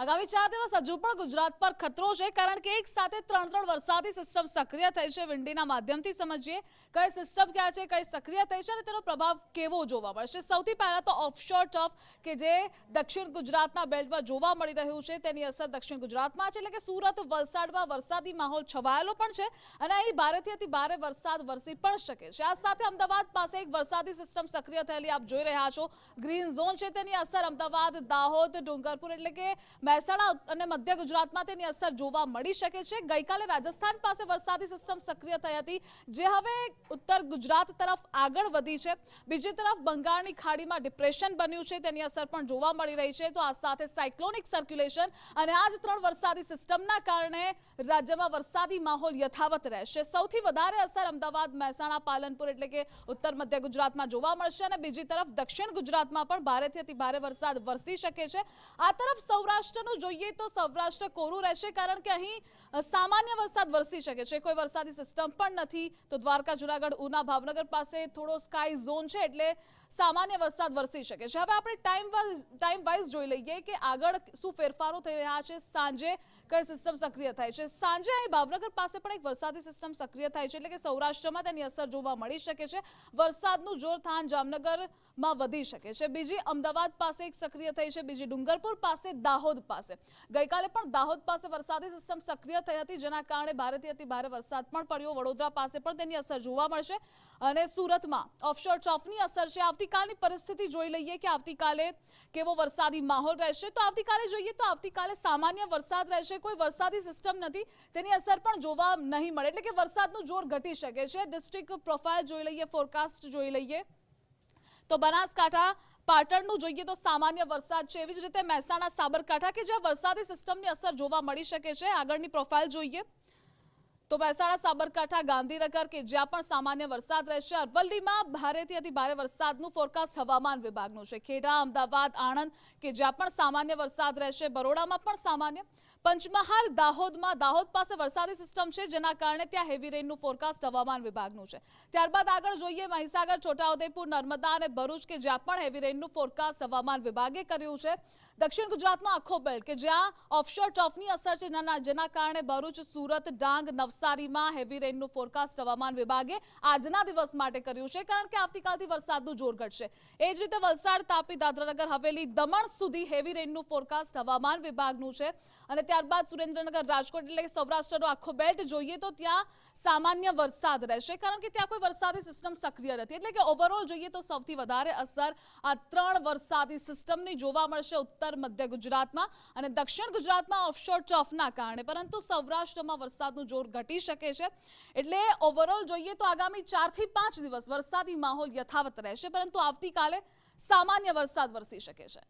આગામી ચાર દિવસ હજુ પણ ગુજરાત પર ખતરો છે, કારણ કે એક સાથે ત્રણ ત્રણ વરસાદી સિસ્ટમ સક્રિય થઈ છે. વિંડીના માધ્યમથી સમજીએ કઈ સિસ્ટમ ક્યાં છે, કઈ સક્રિય થઈ છે અને તેનો પ્રભાવ કેવો જોવા મળશે. સૌથી પહેલા તો ઓફશોર ટફ કે જે દક્ષિણ ગુજરાતના બેલ્ટમાં જોવા મળી રહ્યું છે, તેની અસર દક્ષિણ ગુજરાતમાં છે. એટલે કે સુરત, વલસાડમાં વરસાદી માહોલ છવાયેલો પણ છે અને અહીં ભારેથી અતિ ભારે વરસાદ વરસી પણ શકે છે. આ સાથે અમદાવાદ પાસે એક વરસાદી સિસ્ટમ સક્રિય થયેલી આપ જોઈ રહ્યા છો. ગ્રીન ઝોન છે, તેની અસર અમદાવાદ, દાહોદ, ડુંગરપુર એટલે કે મહેસાણા અને મધ્ય ગુજરાતમાં તેની અસર જોવા મળી શકે છે. ગઈકાલે રાજસ્થાન પાસે વરસાદી સિસ્ટમ સક્રિય થઈ હતી, જે હવે ઉત્તર ગુજરાત તરફ આગળ વધી છે. બીજી તરફ બંગાળની ખાડીમાં ડિપ્રેશન બન્યું છે, તેની અસર પણ જોવા મળી રહી છે. તો આ સાથે સાયક્લોનિક સર્ક્યુલેશન અને આ જ ત્રણ વરસાદી સિસ્ટમના કારણે રાજ્યમાં વરસાદી માહોલ યથાવત રહેશે. સૌથી વધારે અસર અમદાવાદ, મહેસાણા, પાલનપુર એટલે કે ઉત્તર મધ્ય ગુજરાતમાં જોવા મળશે અને બીજી તરફ દક્ષિણ ગુજરાતમાં પણ ભારેથી અતિ ભારે વરસાદ વરસી શકે છે. આ તરફ સૌરાષ્ટ્રનું જોઈએ તો સૌરાષ્ટ્ર કોરું રહેશે કારણ કે અહીં સામાન્ય વરસાદ વરસી શકે છે. કોઈ વરસાદી સિસ્ટમ પણ નથી. તો દ્વારકા, જુનાગઢ, ઉના, ભાવનગર પાસે થોડો સ્કાય ઝોન છે એટલે સામાન્ય વરસાદ વરસી શકે છે. હવે આપણે ટાઈમ ટાઈમ વાઇઝ જોઈ લઈએ કે આગળ શું ફેરફારો થઈ રહ્યા છે. સાંજે કઈ સિસ્ટમ સક્રિય થાય છે. સાંજે અહીં ભાવનગર પાસે પણ એક વરસાદી સિસ્ટમ સક્રિય થાય છે, એટલે કે સૌરાષ્ટ્રમાં તેની અસર જોવા મળી શકે છે. વરસાદનું જોર થાન જામનગરમાં વધી શકે છે. બીજી અમદાવાદ પાસે એક સક્રિય થઈ છે. બીજી ડુંગરપુર પાસે દાહોદ પાસે. ગઈકાલે પણ દાહોદ પાસે વરસાદી સિસ્ટમ સક્રિય થઈ હતી, જેના કારણે ભારેથી અતિ ભારે વરસાદ પણ પડ્યો. વડોદરા પાસે પણ તેની અસર જોવા મળશે. અને સુરતમાં ઓફશોર ટ્રફની અસર છે. આવતીકાલની પરિસ્થિતિ જોઈ લઈએ કે આવતીકાલે કેવો વરસાદી માહોલ રહેશે. તો આવતીકાલે જોઈએ તો આવતીકાલે સામાન્ય વરસાદ રહેશે. કોઈ વરસાદી સિસ્ટમ નથી. તેની અસર પણ જોવા નહીં મળે. એટલે કે વરસાદનું જોર ઘટી શકે છે. ડિસ્ટ્રિક્ટ પ્રોફાઇલ જોઈ લઈએ ફોરકાસ્ટ જોઈ લઈએ. તો બનાસકાંઠા, પાટણનું જોઈએ તો સામાન્ય વરસાદ છે. એવી જ રીતે મહેસાણા, સાબરકાંઠા કે જ્યાં વરસાદી સિસ્ટમની અસર જોવા મળી શકે છે. આગળની પ્રોફાઇલ જોઈએ. તો મહેસાણા, સાબરકાંઠા, ગાંધીનગર કે જ્યાં પણ સામાન્ય વરસાદ રહેશે, અરવલ્લીમાં ભારેથી અતિ ભારે વરસાદનું ફોરકાસ્ટ હવામાન વિભાગનું છે. ખેડા, અમદાવાદ, આણંદ કે જ્યાં પણ સામાન્ય વરસાદ રહેશે, બરોડામાં પણ સામાન્ય પંચમહાલ દાહોદમાં દાહોદ પાસે વરસાદી સિસ્ટમ છે, જેના કારણે ત્યાં હેવી રેનનું ફોરકાસ્ટ હવામાન વિભાગનું છે. ત્યારબાદ આગળ જોઈએ મહીસાગર, છોટાઉદેપુર, નર્મદા અને ભરૂચ કે જ્યાં પણ હેવી રેનનું ફોરકાસ્ટ હવામાન વિભાગે કર્યું છે. દક્ષિણ ગુજરાતનો આખો બેલ્ટ કે જ્યાં ઓફશોર ટફની અસર છે, જેના કારણે ભરૂચ, સુરત, ડાંગ, નવસારીમાં હેવી રેનનું ફોરકાસ્ટ હવામાન વિભાગે આજના દિવસ માટે કર્યું છે, કારણ કે આવતીકાલથી વરસાદનું જોર ઘટશે. એ જ રીતે વલસાડ, તાપી, દાદરાનગર, હવેલી દમણ સુધી હેવી રેનનું ફોરકાસ્ટ હવામાન વિભાગનું છે. અને ત્યારબાદ સુરેન્દ્રનગર રાજકોટ એટલે કે સૌરાષ્ટ્રનો આખો બેલ્ટ જોઈએ તો ત્યાં સામાન્ય વરસાદ રહેશે. કારણ કે ત્યાં કોઈ વરસાદી સિસ્ટમ સક્રિય નથી. એટલે કે ઓવરઓલ જોઈએ તો સૌથી વધારે અસર આ ત્રણ વરસાદી સિસ્ટમની જોવા મળશે ઉત્તર, મધ્ય ગુજરાતમાં અને દક્ષિણ ગુજરાતમાં ઓફશોર ટફના કારણે. પરંતુ સૌરાષ્ટ્રમાં વરસાદનું જોર ઘટી શકે છે. એટલે ઓવરઓલ જોઈએ તો આગામી ચારથી પાંચ દિવસ વરસાદી માહોલ યથાવત રહેશે. પરંતુ આવતીકાલે સામાન્ય વરસાદ વરસી શકે છે.